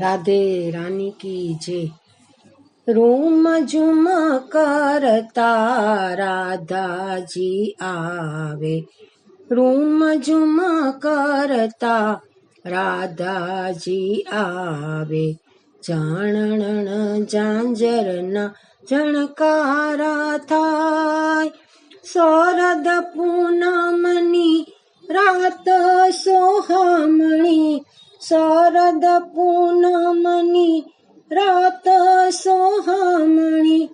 રાધે રાની કી જય રૂમ ઝુમ કરતા રાધાજી આવે. રૂમ ઝુમ કરતા રાધાજી આવે. જાણણ જાંજરના જણકારા થાય. શરદ પૂનમની રાત સોહામણી શરદ પૂનમની રાત સોહામણી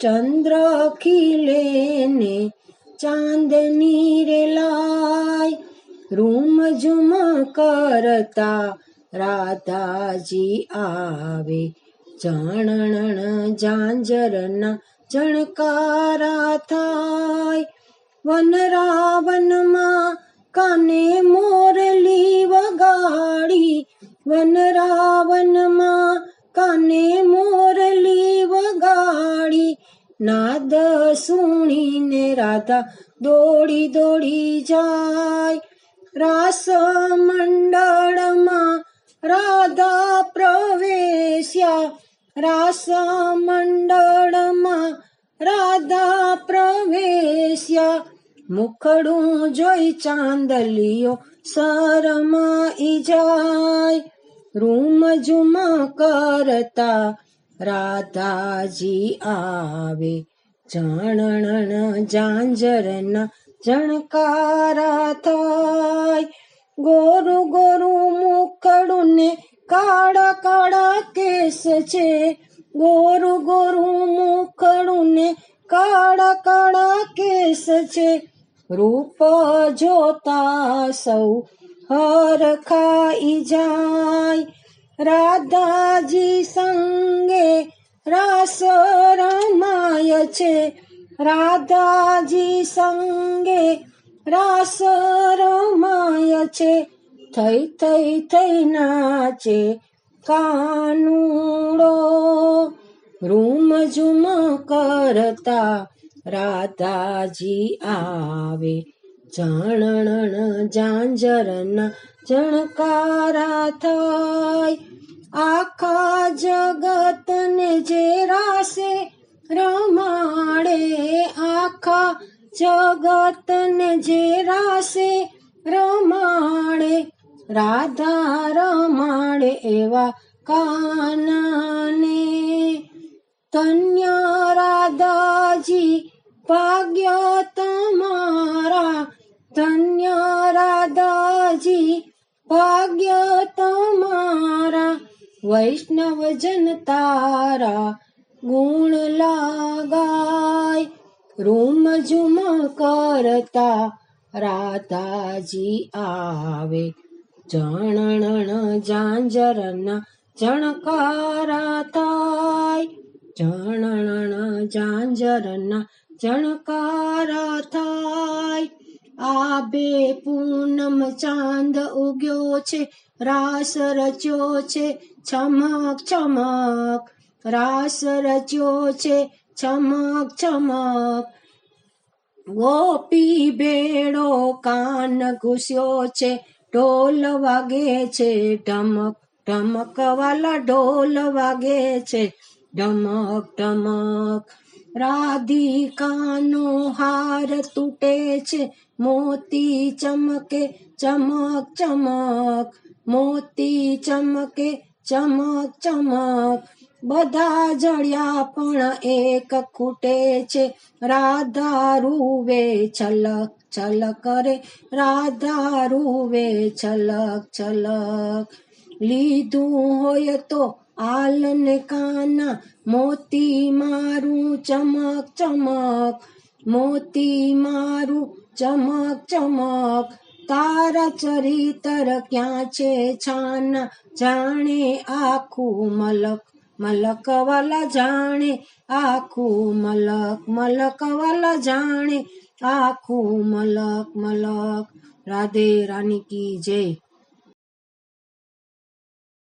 ચંદ્ર ખીલે ને ચાંદની રે લાય. રૂમ ઝુમ કરતા રાધાજી આવે. જાણણ જાંજરના જણકારા થાય. વન રાવનમાં કાને વગાડી વન રાવનમાં કાને મોરલી વગાડી? નાદ સુણીને રાધા દોડી દોડી જાય. રાસ મંડળમાં રાધા પ્રવેશ્યા. રાસ મંડળમાં રાધા પ્રવેશ્યા. મુખડું જોઈ ચાંદલિયો શરમાઈ જાય. રૂમ ઝુમા કરતા રાધાજી આવે. જાણણ જાંજરના જણકારા થાય. ગોરુ ગોરુ મુખડું ને કાળા કાળા કેસ છે. ગોરુ ગોરુ મુખડું ને કાળા કાળા કેસ છે. રૂપ જોતા સૌ હર ખાઈ જાય. રાધાજી સંગે રાસ રમાય છે. રાધાજી સંગે રાસ રમાય છે. થઈ થઈ થઈ નાચે કાનુડો. રૂમ ઝુમ કરતા રાધાજી આવે. જાણણ જાંજરના જણકારા થાય. આખા જગતને જે રાસે રમાડે આખા જગતને જે રાસે રમાડે, રાધા રમાડે એવા કાનાને. ધન્ય રાધાજી ભાગ્ય તમારા ધન્ય રાધાજી ભાગ્ય તમારા વૈષ્ણવ જન તારા ગુણ લાગાય. રૂમ ઝુમ કરતા રાધાજી આવે. જણણ જાંજરના જણકારા થાય. જણણ જાંજરના જણકારા થાય આબે પૂનમ ચાંદ ઉગ્યો છે રાસ રચ્યો છે ચમક છમક રાસ રચ્યો છે ચમક છમક ગોપી ભેડો કાન ઘૂસ્યો છે ઢોલ વાગે છે ઢમક ઢમક વાલા ઢોલ વાગે છે ઢમક ડમક રાધિકાનો હાર તૂટે છે મોતી ચમકે ચમક ચમક મોતી ચમકે ચમક ચમક બધા જળ્યા પણ એક ખૂટે છે રાધા રૂવે છલક છલક રે રાધા રૂવે છલક છલક લીધું હોય તો આલન કાના, મોતી મારું ચમક ચમક. મોતી મારું ચમક ચમક. તારા ચરિતર ક્યાં છે છાના? જાણે આખું મલક મલક વાલા જાણે, આખું મલક મલક વાલા જાણે, આખું મલક મલક. રાધે રાની કી જય.